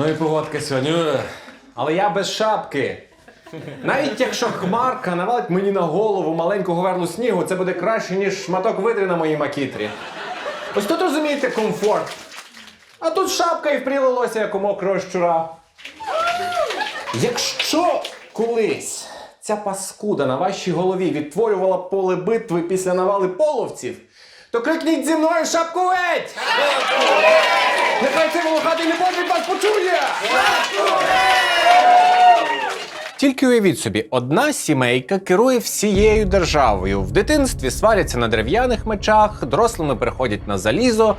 Ну і погодка сьогодні. Але я без шапки. Навіть якщо хмарка навалить мені на голову маленьку говерлу снігу, це буде краще, ніж шматок видри на моїй макітрі. Ось тут розумієте комфорт. А тут шапка і впрілилося, як у мокрого щура. Якщо колись ця паскуда на вашій голові відтворювала поле битви після навали половців, то крикніть зі мною шапку геть! Нехай цей волохатий непотріб вас почує! Тільки уявіть собі, одна сімейка керує всією державою. В дитинстві сваряться на дерев'яних мечах, дорослими переходять на залізо.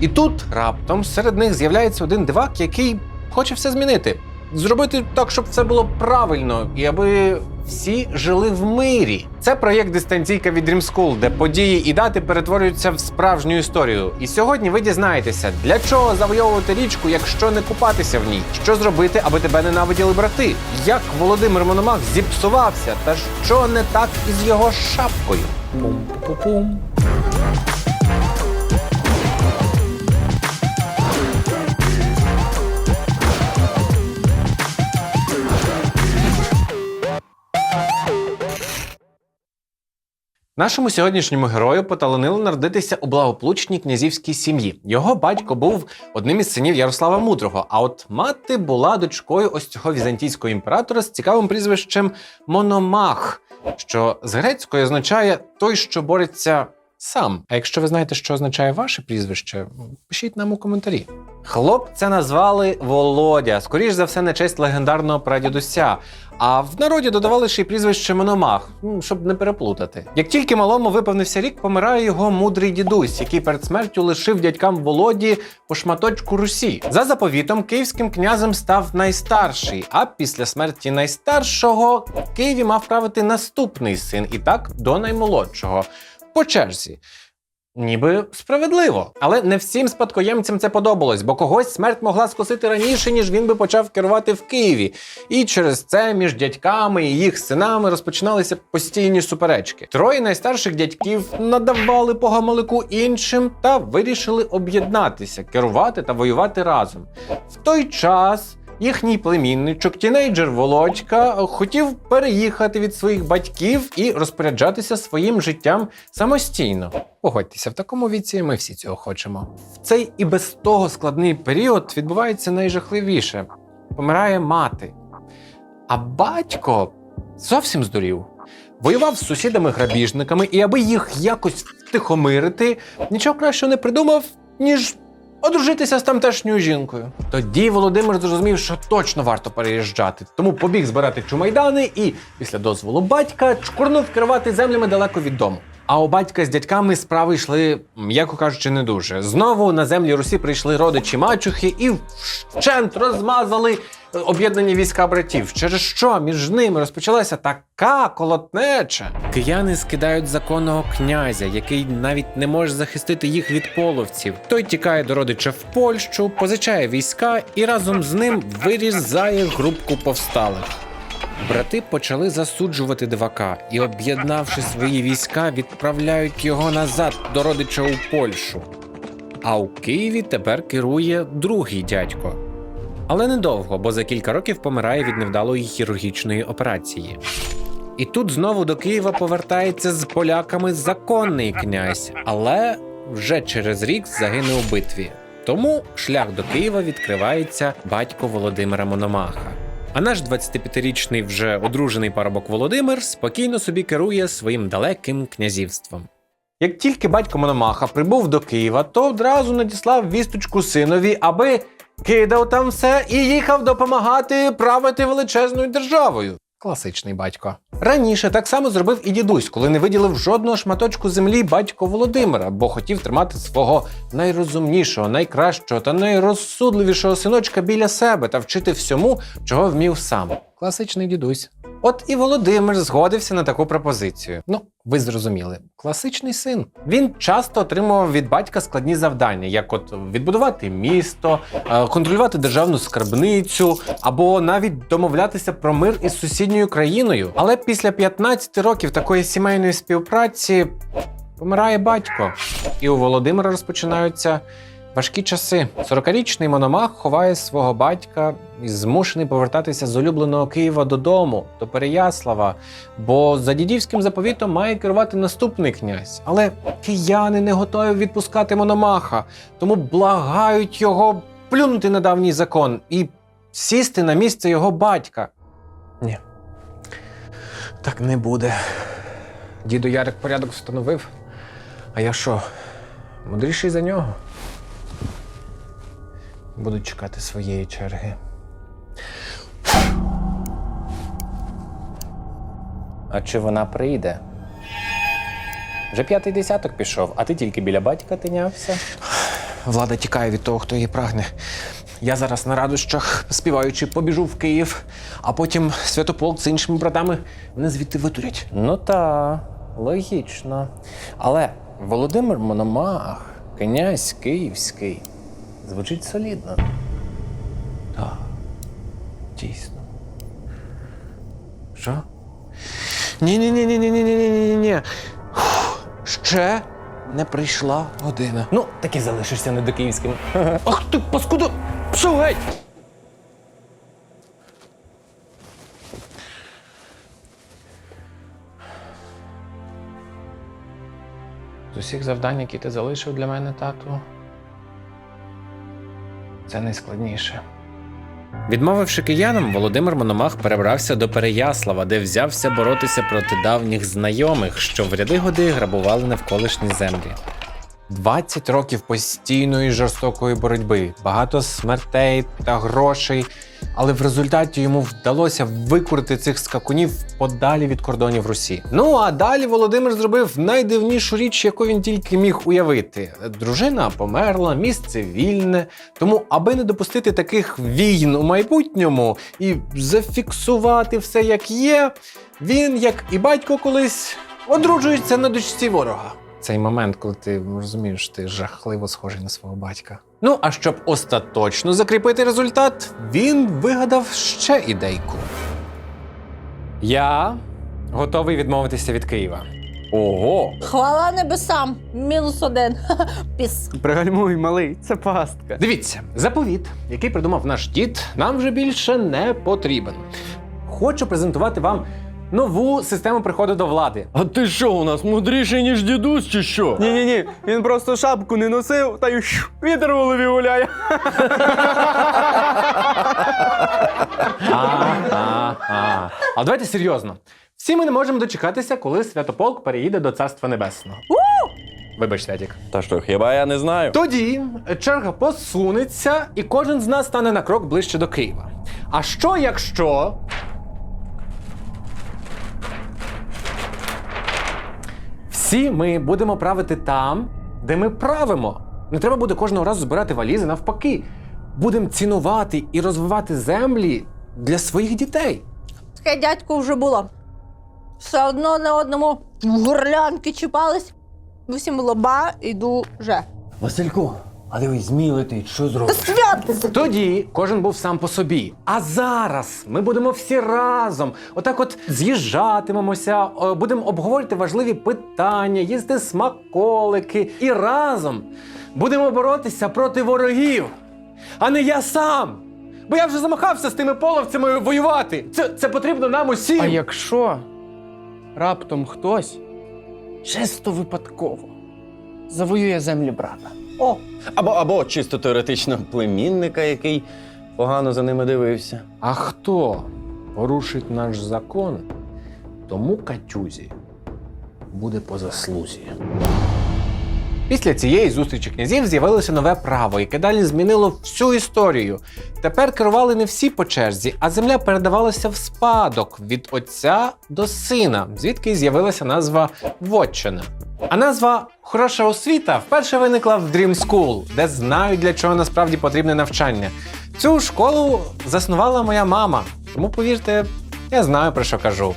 І тут раптом серед них з'являється один дивак, який хоче все змінити. Зробити так, щоб все було правильно, і аби всі жили в мирі. Це проєкт дистанційка від Dream School, де події і дати перетворюються в справжню історію. І сьогодні ви дізнаєтеся, для чого завойовувати річку, якщо не купатися в ній, що зробити, аби тебе ненавиділи брати, як Володимир Мономах зіпсувався, та що не так із його шапкою. Пум-пу-пум. Нашому сьогоднішньому герою поталанило народитися у благополучній князівській сім'ї. Його батько був одним із синів Ярослава Мудрого. А от мати була дочкою ось цього візантійського імператора з цікавим прізвищем Мономах, що з грецької означає той, що бореться сам. А якщо ви знаєте, що означає ваше прізвище, пишіть нам у коментарі. Хлопця назвали Володя, скоріш за все, на честь легендарного прадідуся. А в народі додавали ще й прізвище Мономах, ну, щоб не переплутати. Як тільки малому виповнився рік, помирає його мудрий дідусь, який перед смертю лишив дядькам Володі по шматочку Русі. За заповітом, київським князем став найстарший, а після смерті найстаршого в Києві мав правити наступний син, і так до наймолодшого. По черзі. Ніби справедливо, але не всім спадкоємцям це подобалось, бо когось смерть могла скосити раніше, ніж він би почав керувати в Києві. І через це між дядьками і їх синами розпочиналися постійні суперечки. Троє найстарших дядьків надавали по гамалику іншим та вирішили об'єднатися, керувати та воювати разом. В той час. Їхній племінничок, тінейджер Володька, хотів переїхати від своїх батьків і розпоряджатися своїм життям самостійно. Погодьтеся, в такому віці ми всі цього хочемо. В цей і без того складний період відбувається найжахливіше: помирає мати. А батько зовсім здурів. Воював з сусідами-грабіжниками, і аби їх якось втихомирити, нічого кращого не придумав, ніж одружитися з тамтешньою жінкою. Тоді Володимир зрозумів, що точно варто переїжджати, тому побіг збирати чумайдани і, після дозволу батька, чкурнув керувати землями далеко від дому. А у батька з дядьками справи йшли, м'яко кажучи, не дуже. Знову на землі Русі прийшли родичі мачухи і вщент розмазали е, об'єднані війська братів. Через що між ними розпочалася така колотнеча. Кияни скидають законного князя, який навіть не може захистити їх від половців. Той тікає до родича в Польщу, позичає війська і разом з ним вирізає групку повсталих. Брати почали засуджувати дивака і, об'єднавши свої війська, відправляють його назад до родича у Польщу. А у Києві тепер керує другий дядько. Але недовго, бо за кілька років помирає від невдалої хірургічної операції. І тут знову до Києва повертається з поляками законний князь, але вже через рік загине у битві. Тому шлях до Києва відкривається батько Володимира Мономаха. А наш 25-річний вже одружений парубок Володимир спокійно собі керує своїм далеким князівством. Як тільки батько Мономаха прибув до Києва, то одразу надіслав вісточку синові, аби кидав там все і їхав допомагати правити величезною державою. Класичний батько. Раніше так само зробив і дідусь, коли не виділив жодного шматочку землі батько Володимира, бо хотів тримати свого найрозумнішого, найкращого та найрозсудливішого синочка біля себе та вчити всьому, чого вмів сам. Класичний дідусь. От і Володимир згодився на таку пропозицію. Ну, ви зрозуміли, класичний син. Він часто отримував від батька складні завдання, як от відбудувати місто, е, контролювати державну скарбницю або навіть домовлятися про мир із сусідньою країною. Але після 15 років такої сімейної співпраці помирає батько, і у Володимира розпочинаються Важкі часи. 40-річний Мономах ховає свого батька і змушений повертатися з улюбленого Києва додому, до Переяслава, бо за дідівським заповітом має керувати наступний князь. Але кияни не готові відпускати Мономаха, тому благають його плюнути на давній закон і сісти на місце його батька. Ні. Так не буде. Діду Ярик порядок встановив. А я що, мудріший за нього? Буду чекати своєї черги. А чи вона прийде? Вже п'ятий десяток пішов, а ти тільки біля батька тинявся. Влада тікає від того, хто її прагне. Я зараз на радощах, співаючи, побіжу в Київ, а потім Святополк з іншими братами мене звідти витурять. Ну та, логічно. Але Володимир Мономах, князь київський, звучить солідно. Так, дійсно. Що? Ні-ні-ні-ні-ні-ні-ні-ні-ні. Ще не прийшла година. Ну, таки залишишся недокиївським. Ах ти, паскуда! Пішов геть! З усіх завдань, які ти залишив для мене, тату, це найскладніше. Відмовивши киянам, Володимир Мономах перебрався до Переяслава, де взявся боротися проти давніх знайомих, що в ряди годи грабували навколишні землі. 20 років постійної жорстокої боротьби, багато смертей та грошей. Але в результаті йому вдалося викурити цих скакунів подалі від кордонів Русі. Ну а далі Володимир зробив найдивнішу річ, яку він тільки міг уявити. Дружина померла, місце вільне. Тому, аби не допустити таких війн у майбутньому і зафіксувати все як є, він, як і батько колись, одружується на дочці ворога. Цей момент, коли ти розумієш, ти жахливо схожий на свого батька. Ну а щоб остаточно закріпити результат, він вигадав ще ідейку. Я готовий відмовитися від Києва. Ого! Хвала небесам, мінус один. Піс. Пригальмуй, малий, це пастка. Дивіться, заповіт, який придумав наш дід, нам вже більше не потрібен. Хочу презентувати вам нову систему приходу до влади. А ти що у нас мудріший, ніж дідусь, чи що? Ні, ні, ні, він просто шапку не носив, та й вітер в голові гуляє. А, а давайте серйозно. Всі ми не можемо дочекатися, коли Святополк переїде до Царства Небесного. Вибач, Святік. Та що, хіба я не знаю? Тоді черга посунеться, і кожен з нас стане на крок ближче до Києва. А що якщо. Всі ми будемо правити там, де ми правимо. Не треба буде кожного разу збирати валізи навпаки. Будемо цінувати і розвивати землі для своїх дітей. Таке дядько вже було. Все одно на одному в горлянки чіпались. Усім лоба іду вже. Васильку, а дивись, змій летить, що Та зробиш? свят! Тоді кожен був сам по собі. А зараз ми будемо всі разом. Отак, от з'їжджатимемося, е, будемо обговорювати важливі питання, їсти смаколики і разом будемо боротися проти ворогів, а не я сам. Бо я вже замахався з тими половцями воювати. Це, це потрібно нам усім. А якщо раптом хтось чисто випадково завоює землі брата? О, Або, або чисто теоретично племінника, який погано за ними дивився. А хто порушить наш закон, тому Катюзі буде по заслузі. Після цієї зустрічі князів з'явилося нове право, яке далі змінило всю історію. Тепер керували не всі по черзі, а земля передавалася в спадок від отця до сина, звідки з'явилася назва Вотчина. А назва Хороша освіта вперше виникла в Dream School, де знають, для чого насправді потрібне навчання. Цю школу заснувала моя мама, тому повірте, я знаю про що кажу.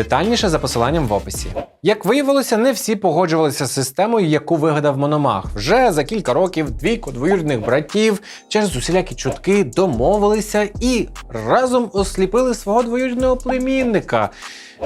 Детальніше за посиланням в описі. Як виявилося, не всі погоджувалися з системою, яку вигадав Мономах. Вже за кілька років двійко двоюрідних братів через усілякі чутки домовилися і разом осліпили свого двоюрідного племінника.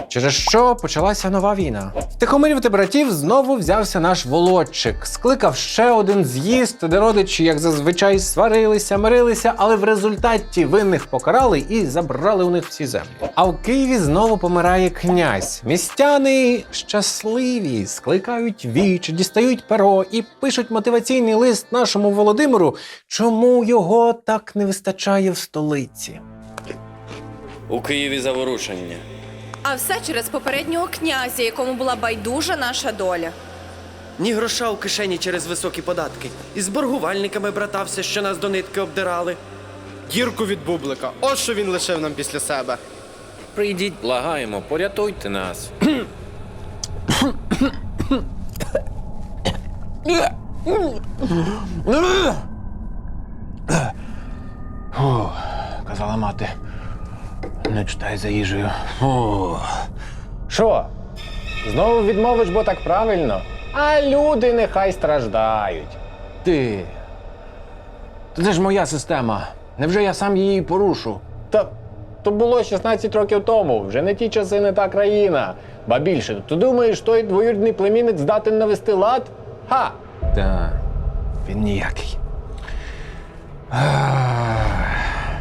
Через що почалася нова війна. Втихомирювати братів знову взявся наш володчик, скликав ще один з'їзд, де родичі, як зазвичай, сварилися, мирилися, але в результаті винних покарали і забрали у них всі землі. А в Києві знову помирає князь. Містяни щасливі, скликають віч, дістають перо і пишуть мотиваційний лист нашому Володимиру, чому його так не вистачає в столиці. У Києві заворушення. А все через попереднього князя, якому була байдужа наша доля. Ні гроша у кишені через високі податки. І з боргувальниками братався, що нас до нитки обдирали. Гірку від бублика. Ось що він лишив нам після себе. Прийдіть, благаємо, порятуйте нас. Казала мати, не читай за їжею. Що? Знову відмовиш, бо так правильно? А люди нехай страждають. Ти. Це ж моя система. Невже я сам її порушу? Та то було 16 років тому, вже не ті часи, не та країна. Ба більше, ти думаєш, той двоюрідний племінник здатен навести лад? Ха! Та він ніякий. Ах,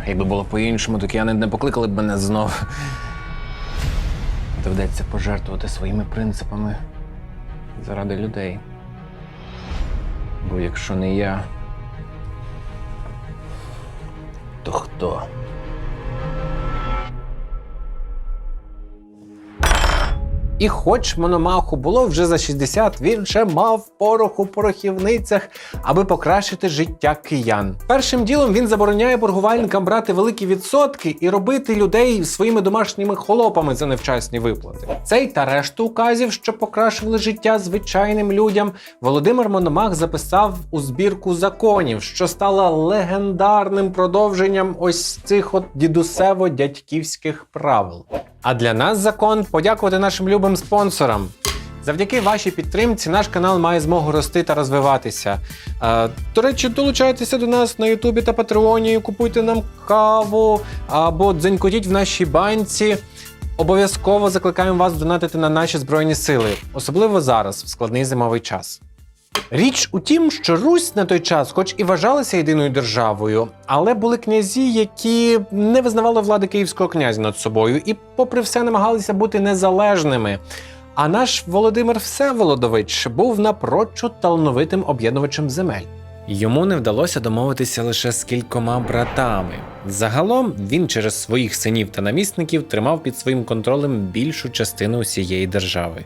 Якби було по-іншому, то кияни не покликали б мене знов. Доведеться пожертвувати своїми принципами заради людей. Бо якщо не я, то хто? І хоч Мономаху було вже за 60, він ще мав порох у порохівницях, аби покращити життя киян. Першим ділом він забороняє боргувальникам брати великі відсотки і робити людей своїми домашніми холопами за невчасні виплати. Цей та решту указів, що покращували життя звичайним людям, Володимир Мономах записав у збірку законів, що стала легендарним продовженням ось цих от дідусево-дядьківських правил. А для нас закон подякувати нашим любим спонсорам. Завдяки вашій підтримці наш канал має змогу рости та розвиватися. Е, до речі, долучайтеся до нас на Ютубі та Патреоні, купуйте нам каву або дзенькотіть в нашій банці. Обов'язково закликаємо вас донатити на наші збройні сили, особливо зараз, в складний зимовий час. Річ у тім, що Русь на той час, хоч і вважалася єдиною державою, але були князі, які не визнавали влади київського князя над собою і, попри все, намагалися бути незалежними. А наш Володимир Всеволодович був напрочуд талановитим об'єднувачем земель. Йому не вдалося домовитися лише з кількома братами. Загалом він через своїх синів та намісників тримав під своїм контролем більшу частину усієї держави.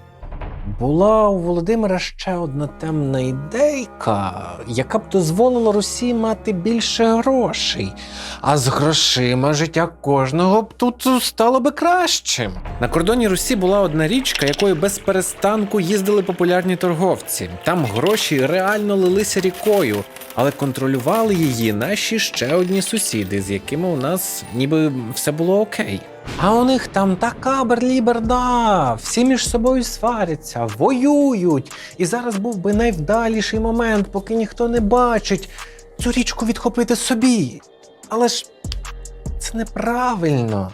Була у Володимира ще одна темна ідейка, яка б дозволила Русі мати більше грошей. А з грошима життя кожного б тут стало би кращим. На кордоні Русі була одна річка, якою без перестанку їздили популярні торговці. Там гроші реально лилися рікою, але контролювали її наші ще одні сусіди, з якими у нас ніби все було окей. А у них там така берліберда, всі між собою сваряться, воюють. І зараз був би найвдаліший момент, поки ніхто не бачить, цю річку відхопити собі. Але ж це неправильно.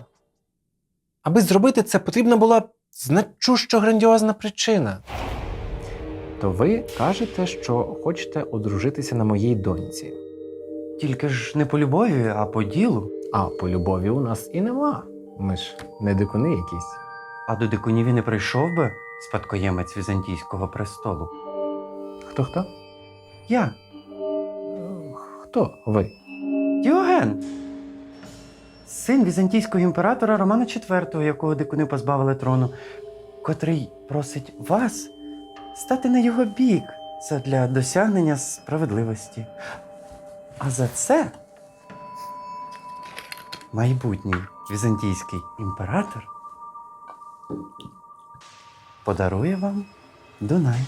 Аби зробити це, потрібна була значущо грандіозна причина. То ви кажете, що хочете одружитися на моїй доньці. Тільки ж не по любові, а по ділу. А по любові у нас і нема. Ми ж не дикуни якісь. А до дикунів і не прийшов би спадкоємець візантійського престолу. Хто хто? Я, Хто ви? Діоген. Син візантійського імператора Романа IV, якого дикуни позбавили трону, котрий просить вас стати на його бік для досягнення справедливості. А за це майбутній візантійський імператор подарує вам Дунай.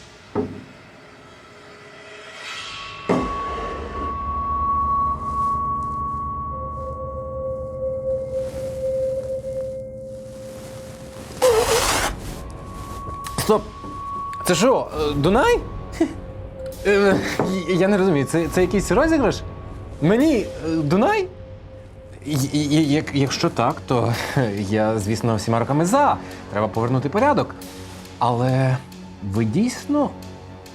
Стоп! Це що, е, Дунай? Е, Я не розумію, це, це якийсь розіграш? Мені е, Дунай? І- і- Як, якщо так, то я, звісно, всіма руками за. Треба повернути порядок. Але ви дійсно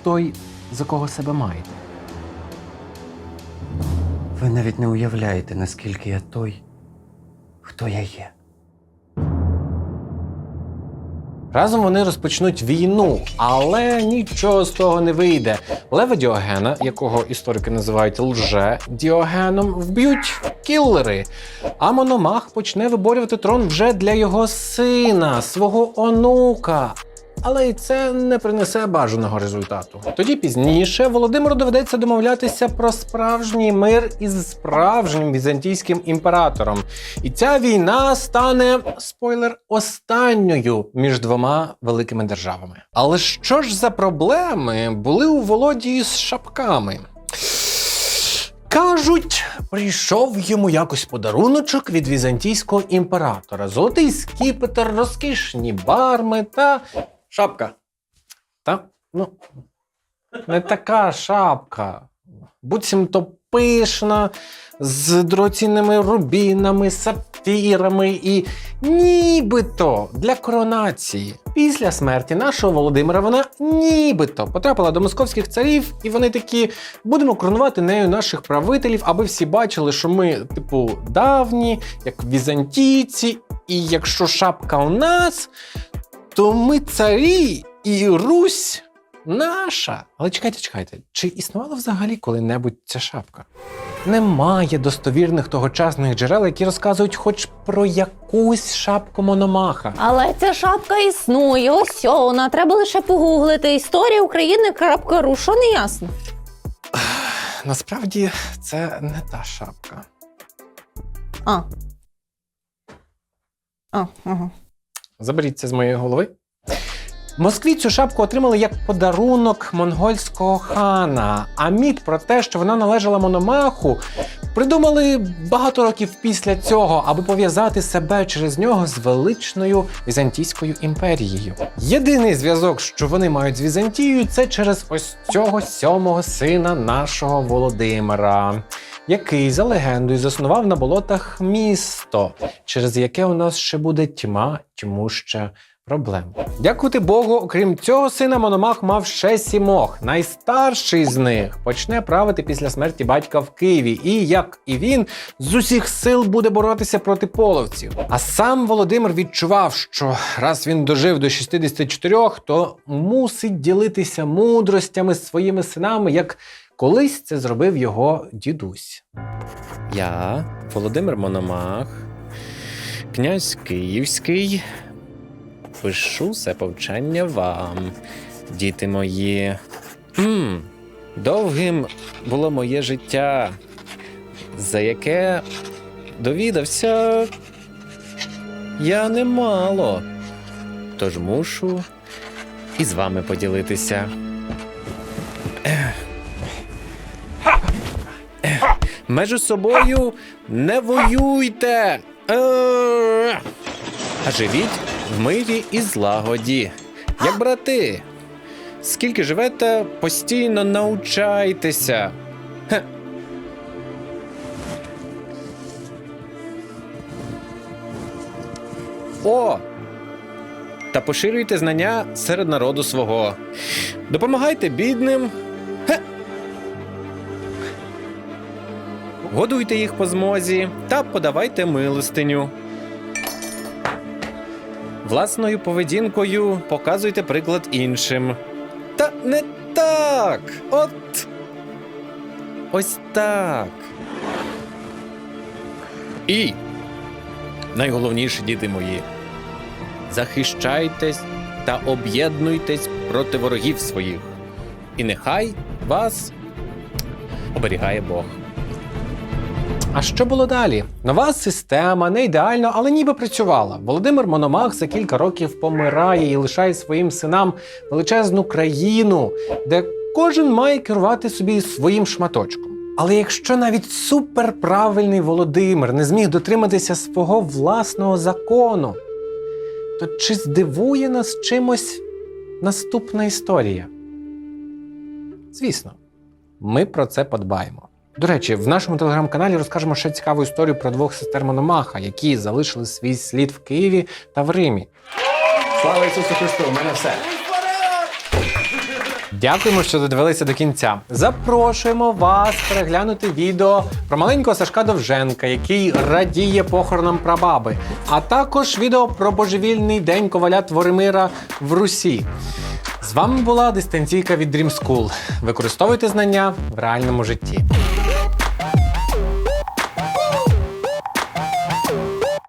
той, за кого себе маєте? Ви навіть не уявляєте, наскільки я той, хто я є. Разом вони розпочнуть війну, але нічого з того не вийде. Лева Діогена, якого історики називають лже Діогеном, вб'ють кіллери. А Мономах почне виборювати трон вже для його сина, свого онука. Але і це не принесе бажаного результату. Тоді пізніше Володимиру доведеться домовлятися про справжній мир із справжнім візантійським імператором. І ця війна стане спойлер останньою між двома великими державами. Але що ж за проблеми були у Володії з шапками? Кажуть, прийшов йому якось подаруночок від візантійського імператора: золотий скіпетр, розкішні барми та шапка. Та, ну, не така шапка. Буцімто пишна, з дорогоцінними рубінами, сапфірами і нібито для коронації. Після смерті нашого Володимира вона нібито потрапила до московських царів, і вони такі будемо коронувати нею наших правителів, аби всі бачили, що ми, типу, давні, як візантійці, і якщо шапка у нас, то ми царі і Русь наша. Але чекайте, чекайте, чи існувала взагалі коли-небудь ця шапка? Немає достовірних тогочасних джерел, які розказують хоч про якусь шапку Мономаха. Але ця шапка існує, ось вона треба лише погуглити. Історія України крапка що не ясно. Насправді це не та шапка. А. А, ага. Заберіть це з моєї голови. Москві цю шапку отримали як подарунок монгольського хана. А міт про те, що вона належала Мономаху, придумали багато років після цього, аби пов'язати себе через нього з величною Візантійською імперією. Єдиний зв'язок, що вони мають з Візантією, це через ось цього сьомого сина нашого Володимира, який за легендою заснував на болотах місто, через яке у нас ще буде тьма тьмуща проблем. Дякувати Богу, окрім цього сина, Мономах мав ще сімох. Найстарший з них почне правити після смерті батька в Києві, і як і він з усіх сил буде боротися проти половців. А сам Володимир відчував, що раз він дожив до 64, то мусить ділитися мудростями з своїми синами, як колись це зробив його дідусь. Я, Володимир Мономах, князь Київський, пишу це повчання вам, діти мої. Хм, довгим було моє життя, за яке довідався я немало. Тож мушу і з вами поділитися. Ех. Собою не воюйте. Е. А живіть в мирі і злагоді, як брати. Скільки живете, постійно навчайтеся. О! Та поширюйте знання серед народу свого. Допомагайте бідним. Годуйте їх по змозі та подавайте милостиню. Власною поведінкою показуйте приклад іншим. Та не так. От. Ось так. І найголовніше, діти мої, захищайтесь та об'єднуйтесь проти ворогів своїх. І нехай вас оберігає Бог. А що було далі? Нова система, не ідеально, але ніби працювала. Володимир Мономах за кілька років помирає і лишає своїм синам величезну країну, де кожен має керувати собі своїм шматочком. Але якщо навіть суперправильний Володимир не зміг дотриматися свого власного закону, то чи здивує нас чимось наступна історія. Звісно, ми про це подбаємо. До речі, в нашому телеграм-каналі розкажемо ще цікаву історію про двох сестер Мономаха, які залишили свій слід в Києві та в Римі. Слава Ісусу Христу! У мене все. Дякуємо, що додивилися до кінця. Запрошуємо вас переглянути відео про маленького Сашка Довженка, який радіє похоронам прабаби, а також відео про божевільний день коваля Творимира в Русі. З вами була дистанційка від Dream School. Використовуйте знання в реальному житті.